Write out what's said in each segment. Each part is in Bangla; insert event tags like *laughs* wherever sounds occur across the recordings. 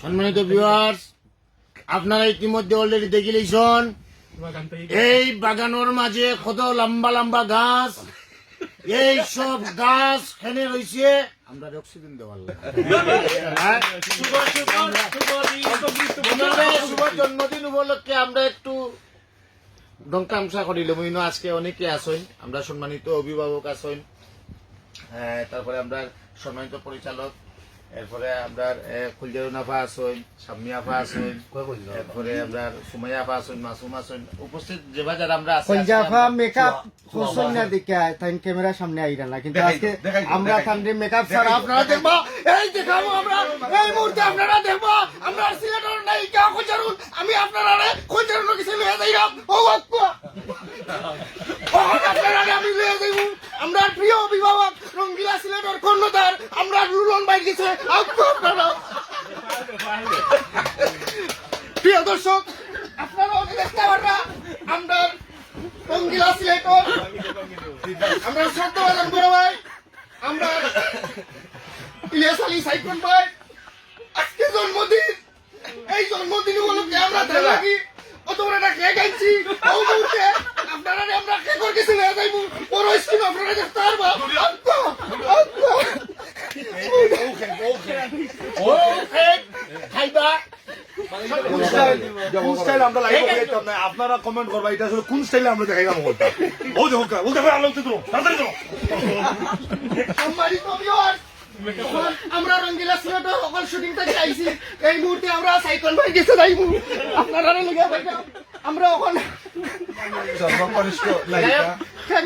সম্মানিত ভিউয়ার্স আপনারা ইতিমধ্যে অলরেডি দেখে লইছেন এই বাগানোর মাঝে কত লম্বা লম্বা গাছ এই সব গাছ এখানে রয়েছে আমরা অক্সিজেন দেওয়ার। হ্যাঁ? জন্মদিন উপলক্ষে আমরা একটু ডঙ্কামসা করিল মইন আজকে অনেকে আসেন আমরা সম্মানিত অভিভাবক আসেন হ্যাঁ, তারপরে আমরা সম্মানিত পরিচালক এরপরে আপনার খুলজারুন আফা আসেন সাম্মি আফা আসেন এরপরে আপনার সুমাইয়া আফা আসেন মাসুম আসেন উপস্থিত যে বাজার আমরা আছি, আমরা- মেকআপ করছেন না দেখে তাই ক্যামেরা সামনে আইরা না কিন্তু আজকে আমরা তান্ডে মেকআপ ছাড়া আপনারা দেখব? এই দেখাবো আমরা এই মুহূর্তে আপনারা দেখব আমরা সিলেটের নায়িকা খুঁজারুন আমি আপনারা খুঁজারুন কিছু লিয়ে যাইলাম ও আপনারা আমি লিয়ে যাইব আমরা প্রিয় অভিভাবক রঙ্গিলা সিলেটের কর্ণধার আমরা রুলন বাইর গেছে প্রিয় দর্শক আপনারা দেখতে পারবা আমরা রঙ্গিলা সিলেটর আমরা শ্রদ্ধা বাদন বড় ভাই আমরা ইলিয়াস আলী সাইকুন ভাই আজকে জন্মদিন এই জন্মদিন উপলক্ষে আমরা লাগি অত বড় একটা কেক আনছি ও মুহূর্তে আপনারা আমরা কেক করে যাইব। বড় স্কিম দেখতে পারবা কমেন্ট করবা এটা আসলে কোন স্টাইলে আমরা দেখাইলাম বলতাম ও দেখো বলতে পারে আলো তাড়াতাড়ি আমরা রঙ্গিলা সিলেটর সকল শুটিং থেকে আইছি এই মুহূর্তে আমরা সাইকেল ভাই গেছে যাইব আপনারা লগে আমরা এখন সর্বকনিষ্ঠ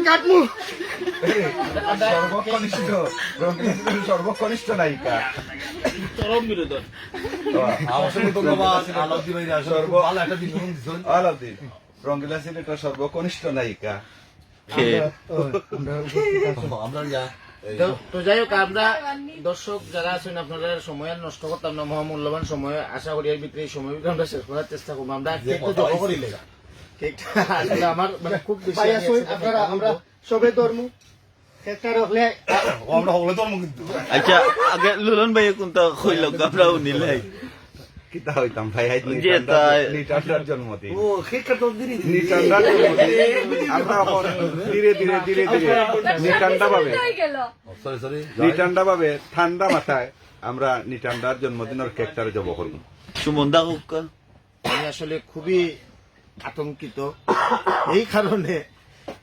কাটমু সর্বকনিষ্ঠ রঙ্গিনী সর্বকনিষ্ঠ নায়িকা দিন দিছেন রঙ্গিলা সিলেটের সর্বকনিষ্ঠ নায়িকা আমরা ইয়া তো- তো। যাই হোক আমরা দর্শক যারা আছেন আপনারা সময় নষ্ট করতাম না মহামূল্যবান সময়। আশা করি এর ভিতরে এই সময় আমরা শেষ করার চেষ্টা করব। আমরা কেকটা জমা করিলে আসলে আমার মানে খুব বেশি আপনারা আমরা সবে ধর্ম। আচ্ছা আগে লুলন ভাই কোনটা কইল আমরা উনিলে কিতা হইতাম ভাই হাই নিটান্ডার জন্মদিন ও নিটান্ডার জন্মদিন আমরা ধীরে ধীরে ধীরে ধীরে নিটান্ডা ভাবে সরি সরি নিটান্ডা ভাবে ঠান্ডা মাথায় আমরা নিটান্ডার জন্মদিনের কেকটারে জব করব সুমন দা আমি আসলে খুবই আতঙ্কিত এই কারণে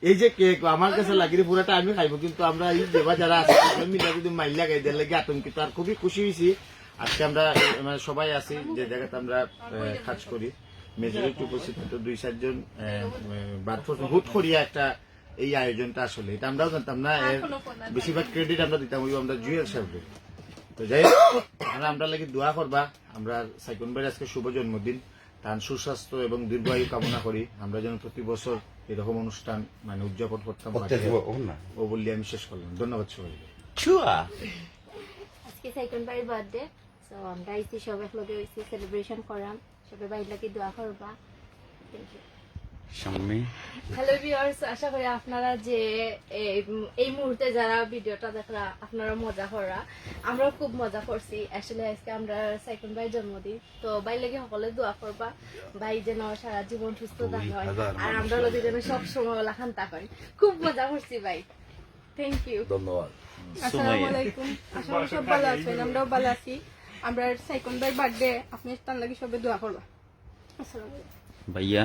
এই যে কেক আমার কাছে লাগিয়ে পুরাটা আমি খাইবো কিন্তু আমরা এই দেবা যারা আছে মিলে যদি মাইল লাগাই দেওয়ার লাগে আতঙ্কিত আর খুবই খুশি হয়েছি আজকে আমরা মানে সবাই আছি যে জায়গাতে আমরা কাজ করি। মেজরিটি উপস্থিত দুই চারজন বাদ হুট করিয়া একটা এই আয়োজনটা আসলে। এটা আমরাও জানতাম না এর বেশিরভাগ ক্রেডিট আমরা দিতাম ওই আমরা জুয়েল সাহেবকে। তো যাই হোক আমরা লাগি দোয়া করবা। আমরা সাইকুন ভাইয়ের আজকে শুভ জন্মদিন। তার সুস্বাস্থ্য এবং দীর্ঘায়ু কামনা করি। আমরা যেন প্রতি বছর এরকম অনুষ্ঠান মানে উদযাপন করতাম। ও বললি আমি শেষ করলাম। ধন্যবাদ সবাই চুয়া আজকে সেকেন্ড বারের বার্থডে। সো আমরা আইসি সব একলগে হইছি সেলিব্রেশন করাম। সবাই বাইর লাগি দোয়া করবা। থ্যাংক ইউ হ্যালো ভিউয়ার্স আশা করি আপনারা যে এই- মুহূর্তে যারা ভিডিওটা দেখরা আপনারা মজা করা আমরা খুব মজা করছি। আসলে আজকে আমরা সাইকুন ভাই জন্মদিন। তো ভাই লাগে সকলে দোয়া করবা। ভাই যেন সারা জীবন সুস্থ থাকেন আর আমরা লোকে যেন সব সময় লাখান থাকেন খুব মজা করছি ভাই। থ্যাংক ইউ ধন্যবাদ। আসসালামু আলাইকুম। আশা করি সব ভালো আছেন। আমরাও ভালো আছি। আমরা সাইকন ভাই বার্থডে আপনি তার লাগি সবে দোয়া করবা। আসসালামু ভাইয়া।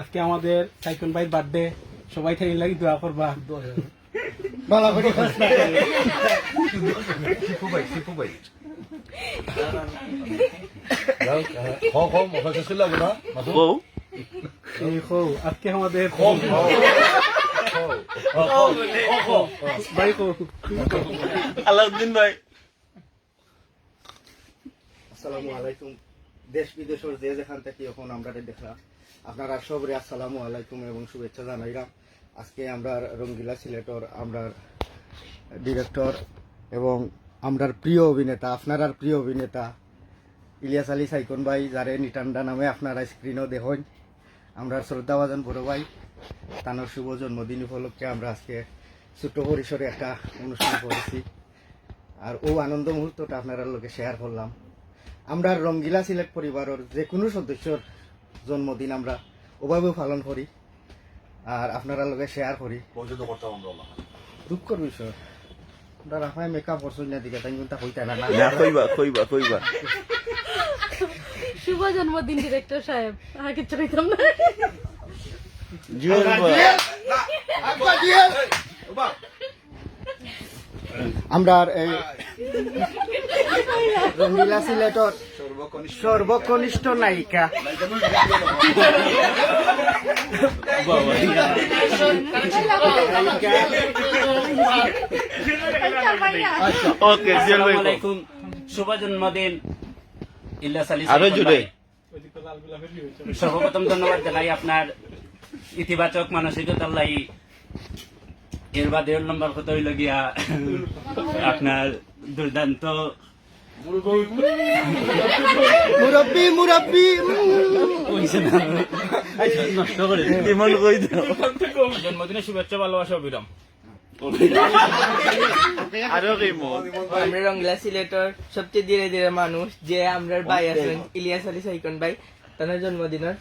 আজকে আমাদের সাইকন ভাইয়ের বার্থডে সবাই থেকে লাগি দোয়া করবা। ভালো করে শিপু ভাই শিপু ভাই। খ খ না? আজকে আমাদের ভাই আলাউদ্দিন ভাই। আসসালামু আলাইকুম। দেশ বিদেশের যে যেখান থেকে এখন আমরা দেখা, আপনারা সবরে আসসালামু আলাইকুম এবং শুভেচ্ছা জানাইলাম। আজকে আমরা রঙ্গিলা সিলেটর আমরা ডিরেক্টর এবং আমরার প্রিয় অভিনেতা আপনার প্রিয় অভিনেতা ইলিয়াস আলী সাইকন ভাই, যারে নিটান্ডা নামে আপনারা স্ক্রিনও দেখেন আমরা শ্রদ্ধাভাজন বড় ভাই, তানোর শুভ জন্মদিন উপলক্ষে আমরা আজকে ছোট্ট পরিসরে একটা অনুষ্ঠান করেছি। আর ও আনন্দ মুহূর্তটা আপনারা লোকে শেয়ার করলাম। আমরা রঙ্গিলা সিলেট পরিবারের যে কোনো সদস্যর জন্মদিন আমরা ওভাবেও পালন করি আর আপনারা লগে শেয়ার করি। দুঃখর বিষয় আমরা রাফায় মেকআপ করছেন না দিকে তাই কিন্তু হইতে না না। না কইবা কইবা কইবা। শুভ জন্মদিন ডিরেক্টর সাহেব। আর কিছু কইতাম না। আমরা এই রঙ্গিলা সিলেটর সর্বকনিষ্ঠ নায়িকা। শুভ জন্মদিন ইলিয়াস আলী আরও জুড়ে সর্বপ্রথম ধন্যবাদ জানাই আপনার ইতিবাচক মানসিকতার লাগি এর বাদে নম্বর কত হইল গিয়া আপনার দুর্দান্ত মুরব্বী মুরব্বী। নষ্ট করে ইমন কই দাও। জন্মদিনের শুভেচ্ছা ভালোবাসা অবিরাম। আরও কিমন আমরা রংলা সিলেটর সবচেয়ে ধীরে ধীরে মানুষ যে আমরার ভাই আছেন ইলিয়াস আলী সাইকন ভাই তার জন্মদিনের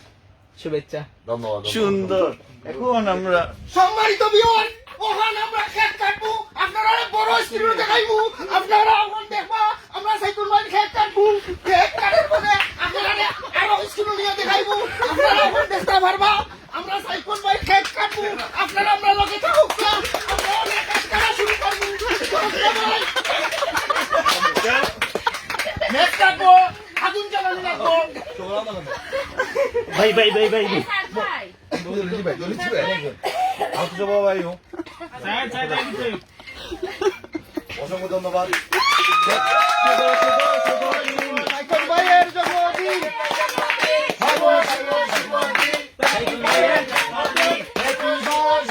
শুভেচ্ছা। ধন্যবাদ সুন্দর। এখন আমরা সম্মানিত বিয়ন ওখান আমরা খেত কাটবো আপনারা বড় স্ক্রিন দেখাইবো আপনারা ওখান দেখবা আমরা সাইকুল মাইন খেত কাটবো খেত কাটার পরে আপনারা আরও স্ক্রিন নিয়ে দেখাইবো আপনারা ওখান দেখতে পারবা আমরা সাইকুল মাইন খেত কাটবো আপনারা আমরা লগে থাকুক আমরা অনেক কাজ করা শুরু করব। খেত কাটবো আগুন জ্বালানি লাগবো। ভাই ভাই ভাই ভাই আচ্ছা বাবা ভাই অসংখ্য ধন্যবাদ সাইকন ভাইয়ের জন্মদিন আমার নাম কোন হাটো ধন্যবাদ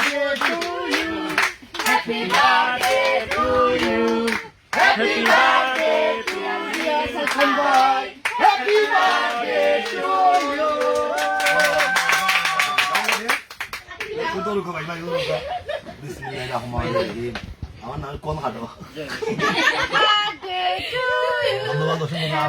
অসংখ্য আস্তে আস্তে আস্তে আস্তে আস্তে Happy birthday বিসমিল্লাহির রহমানির রহিম আমার নাম কোন হাটো ধন্যবাদ অসংখ্য না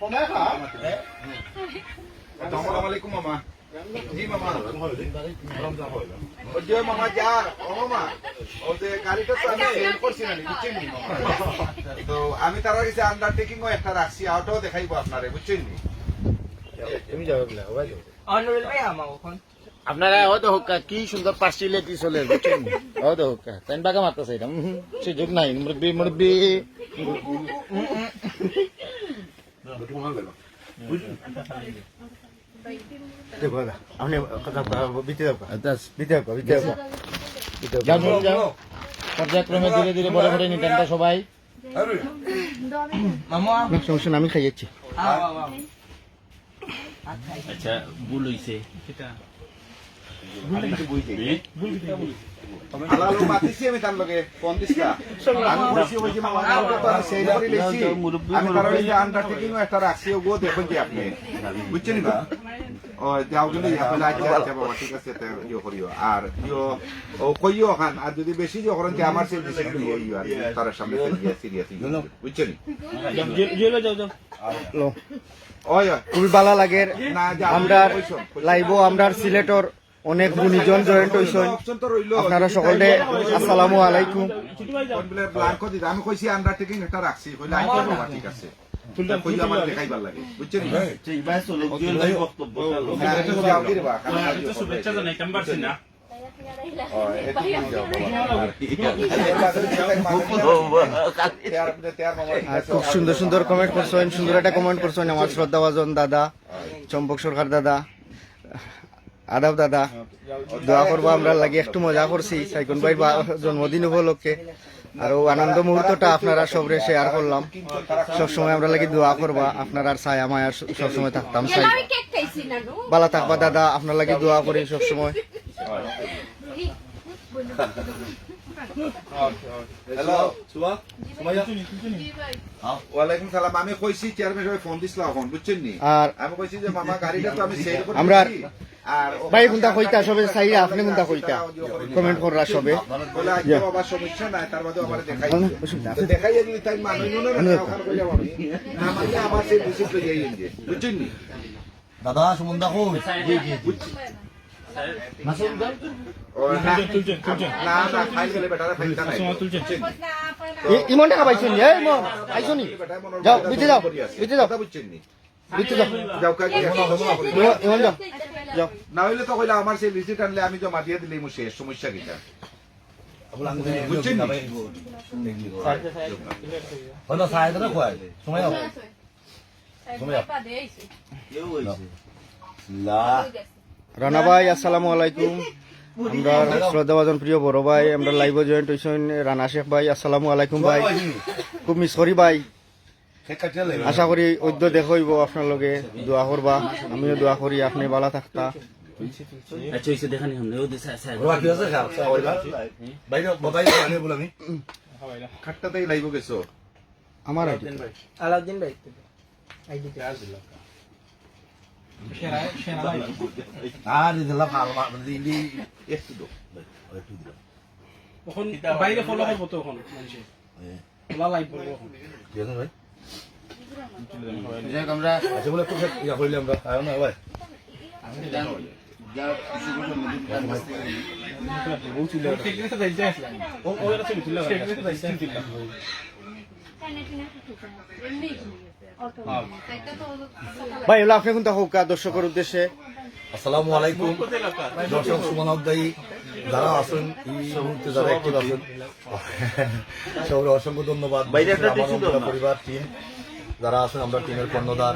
কমে খা আসসালামু মামা। জি মামা। যে মামা যা ও মামা। ও যে গাড়িটা তো আমি সেল করছি না বুঝছেন নি মামা? তো আমি তার কাছে আন্ডারটেকিং ও একটা রাখছি আউটও দেখাইবো আপনারে বুঝছেন নি তুমি যাবে বলে ভাই অনুরুল ভাই আমা ওখান। আপনারা কি সুন্দর চলে বুঝছেন ও দেখো কা তাই বাগা মারতে চাইলাম সুযোগ নাই মুরব্বি মুরব্বি। দেখো দাদা আপনি পর্যায়ক্রমে ধীরে ধীরে বড় বড় নিতেনটা সবাই আমি খাইয়েছি আচ্ছা ভুল হইছে। বুঝছেন না আর কইও খান আর যদি বেশি তে আমার তার সামনে বুঝছেন খুবই ভালো লাগে না আমরা লাইভ আমরা সিলেটর অনেক গুণীজন জয়েন্ট রইল আপনারা সকলে আসসালামু আলাইকুম আন্ডারটেকিং রাখছি এটা যাও কি রে বা, কারণ আমি তো শুভেচ্ছা জানাইতাম পারছি না ও, এটা কি যাও, বাবা। এর বাদে তেয়ার তেয়ার মামার ঠিক আর আছে। খুব সুন্দর সুন্দর কমেন্ট করছেন সুন্দর একটা কমেন্ট করছেন আমার শ্রদ্ধাভাজন দাদা চম্পক সরকার দাদা আদাব দাদা দোয়া করব আমরা লাগি একটু মজা করছি। সাইকন ভাই জন্মদিন উপলক্ষে। আর আনন্দ মুহূর্তটা আপনারা সবরে শেয়ার করলাম। সবসময় আমরা লাগি দোয়া করবা আপনার আর ছায়া মায়া সবসময় থাকতাম। চাই আমি কেক খাইছি না নো বালা থাকবা দাদা আপনার লাগি দোয়া করি সবসময়। হ্যালো সুবা ওয়ালাইকুম সালাম। আমি কইছি চেয়ারম্যান সাহেব ফোন দিছিল এখন বুঝছেন নি? আর আমি কইছি যে মামা গাড়িটা তো আমি আমরা-। আর ভাই কোনটা কইতা সবে? চাইরা আপনি কোনটা কইতা? কমেন্ট কররা সবে। বাবা সমস্যা নাই তার বাদে আমার দেখাই। দেখাই যদি তাই মানুষ নুনে ওখানে কইলাম আমি না মানে আমার সেই বুঝি তো যাই বুঝছেন দাদা সুমন দেখো ও, না না না ফাইল গেলে বেটারা ফাইলটা নাই। ই- ইমন টাকা পাইছেন এ ইমন আইছো নি? যাও বিতে যাও বিতে যাও। ইমন- ইমন যাও যাও না হইলে তো কইলা আমার সেই রিসিট আনলে আমি জমা দিয়ে দিলেই মুশে সমস্যা কিটা? বুঝছেন সময় হবে রানা ভাই আসসালামু আলাইকুম। আমরা শ্রদ্ধাভাজন প্রিয় বড় ভাই আমরা লাইভ জয়েন্ট হইছেন রানা শেখ ভাই আসসালামু আলাইকুম ভাই। খুব মিস করি ভাই। আশা করি অদ্য দেখইব আপনার লগে দোয়া করবা। আমিও দোয়া করি আপনি ভালো থাকতা। আচ্ছা হইছে দেখানি আমরা ও দিছে আছে বাইরে বাবাই আনে বলে আমি খাট্টাতেই লাইব গেছো। আমার আলাউদ্দিন ভাই। আর দিলাম দিলি একটু দো একটু দিলাম। বাইরে ফলো করব তো এখন মানুষে লাইভ করব এখন আমরা আচ্ছা বলে একটু ইয়া করলে আমরা আয় না ভাই টেকনিকটা যাইতে আসলাম ও ও এটা ছিল টেকনিকটা যাইতে আসলাম ভাই এগুলো আপনি কোনটা হোক দর্শকের উদ্দেশ্যে? আসসালামু আলাইকুম। দর্শক সুমন অধ্যায়ী যারা আছেন এই মুহূর্তে যারা অ্যাক্টিভ আছেন সবাই অসংখ্য ধন্যবাদ। পরিবার টিম। যারা আছেন, আমরা টিমের কর্ণধার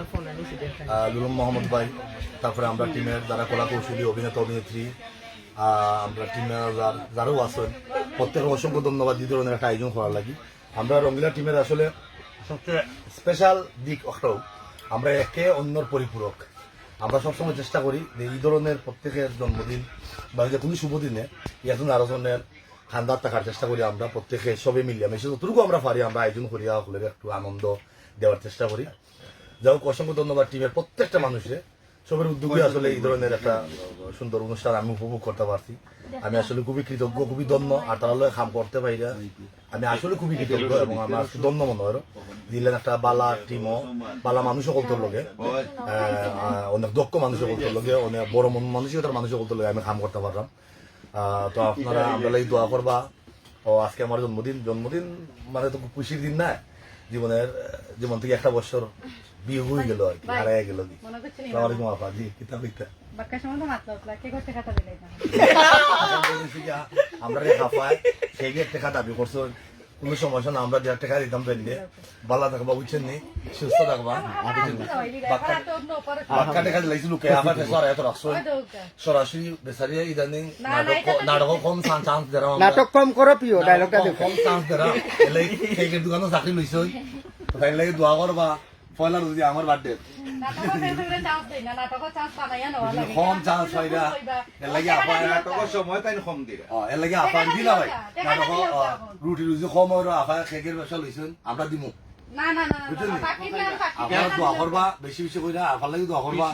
লুলুম মোহাম্মদ ভাই, তারপরে আমরা টিমের যারা কলা কৌশলী অভিনেতা, অভিনেত্রী আমরা টিমের যার যারাও আছেন প্রত্যেকের অসংখ্য ধন্যবাদ, এই ধরনের একটা আয়োজন করার লাগি। আমরা রঙ্গিলা টিমের আসলে সবচেয়ে স্পেশাল দিক একটাও, আমরা একে অন্যর পরিপূরক। আমরা সবসময় চেষ্টা করি যে এই ধরনের প্রত্যেকের জন্মদিন বা যে কোনো শুভ দিনে ইয়াতুন আলোচনের খান্দার থাকার চেষ্টা করি আমরা প্রত্যেকে সবে মিলিয়ে। মিশে যতটুকু আমরা পারি, আমরা আয়োজন করি, সকলের একটু আনন্দ দেওয়ার চেষ্টা করি। যাই হোক অসংখ্য ধন্যবাদ টিমের প্রত্যেকটা মানুষের। সবের উদ্যোগে আসলে এই ধরনের একটা সুন্দর অনুষ্ঠান আমি উপভোগ করতে পারছি। আমি আসলে খুবই কৃতজ্ঞ খুবই ধন্য আর তারা লয় কাম করতে পারি না। আমি আসলে খুবই কৃতজ্ঞ এবং আমার ধন্য মনে হয়। দিলেন একটা বালা টিমও বালা মানুষও করতে লগে অনেক দক্ষ মানুষও করতে লগে অনেক বড় মন মানসিকতার মানুষও করতে লগে আমি কাম করতে পারলাম। তো আপনারা আমরা লাগি দোয়া করবা। ও আজকে আমার জন্মদিন। জন্মদিন মানে তো খুব খুশির দিন না। জীবনের জীবন থেকে একটা বছর বিয়ে হয়ে গেল আর কি হারাই গেল কি। সালামালাইকুম আপা জি কিতাব লিখতে *laughs* আমরা রে খাফায় সেই যে টাকা দাবি করছ কোনো সমস্যা না আমরা দেড় টাকা দিতাম বেরিয়ে ভালো থাকবা বুঝছেন নি? সুস্থ থাকবা? বাক্কা টাকা দিলাইছি লোকে আমার সরাই এত রাখছো সরাসরি বেসারি ইদানিং নাটক নাটক কম চান্স দেরা নাটক কম করো প্রিয় ডায়লগটা দেখো। কম চান্স দেরা এলাই কেকের দোকানও চাকরি লইছ তাই লাগে দোয়া করবা। পয়লা যদি আমার বার্থডে কম চান্স পাইরা এর লাগে আপা নাটকের সময় তাই কম দিরা ও এর লাগে আপা দিলা ভাই নাটক রুটি রুজি কম হইল আপা কেকের ব্যবসা লইছেন আমরা দিমু। বুঝছেন দোয়া করবা বেশি বেশি কইরা আপার লাগে দোয়া করবা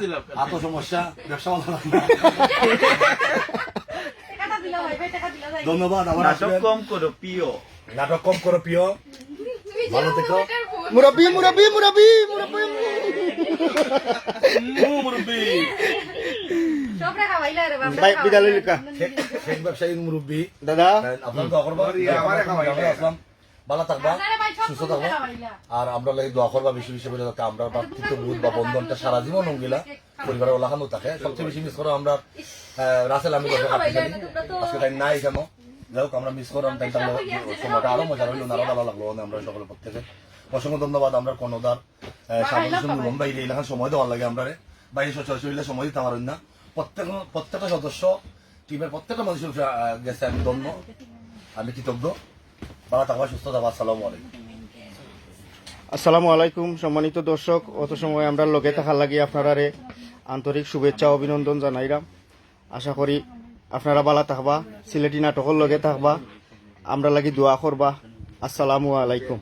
এত সমস্যা ব্যবসা ভালো লাগে ধন্যবাদ আমার নাটক কম করো প্রিয় নাটক কম করো প্রিয় ভালো থেকো মুরব্বী মুরব্বী মুরব্বী মুরব্বী। ভাই বিদ্যালয় লিখা শেখ ব্যবসায়ী মুরব্বী। দাদা। আপনার দোয়া করবা আমারে খাওয়াই আমরা আসলাম। ভালো থাকবা। সুস্থ থাকবা। আর আমরা লাগে দোয়া করবা বেশি বেশি করে যাতে আমরা ভাতৃত্ব বা বন্ধনটা সারা জীবন অঙ্গিলা পরিবারের ওলাখানো থাকে। সবচেয়ে বেশি মিস করো আমরা রাসেল আমি আজকে তাই নাই কেন? যাই হোক আমরা মিস করলাম তাই সময়টা আরও মজা ভালো লাগল। আমরা সকলে প্রত্যেকে। অসংখ্য ধন্যবাদ আমরা কর্ণদার সামনে মুম্বাই এলাকার সময় দেওয়ার লাগে আমরা বাইরে সচরাচর সময় দিতে পারেন না প্রত্যেক প্রত্যেকটা সদস্য টিমের প্রত্যেকটা মানুষের গেছে আমি ধন্য। আমি কৃতজ্ঞ। ভালো থাকবা সুস্থ থাকবা আসসালামু আলাইকুম। আসসালামু আলাইকুম সম্মানিত দর্শক। অত সময় আমরা লগে থাকার লাগি আপনারারে আন্তরিক শুভেচ্ছা ও অভিনন্দন জানাইলাম আশা করি আপনারা বালা থাকবা সিলেটি নাটকের লগে থাকবা। আমরা লাগি দোয়া করবা। আসসালামু আলাইকুম।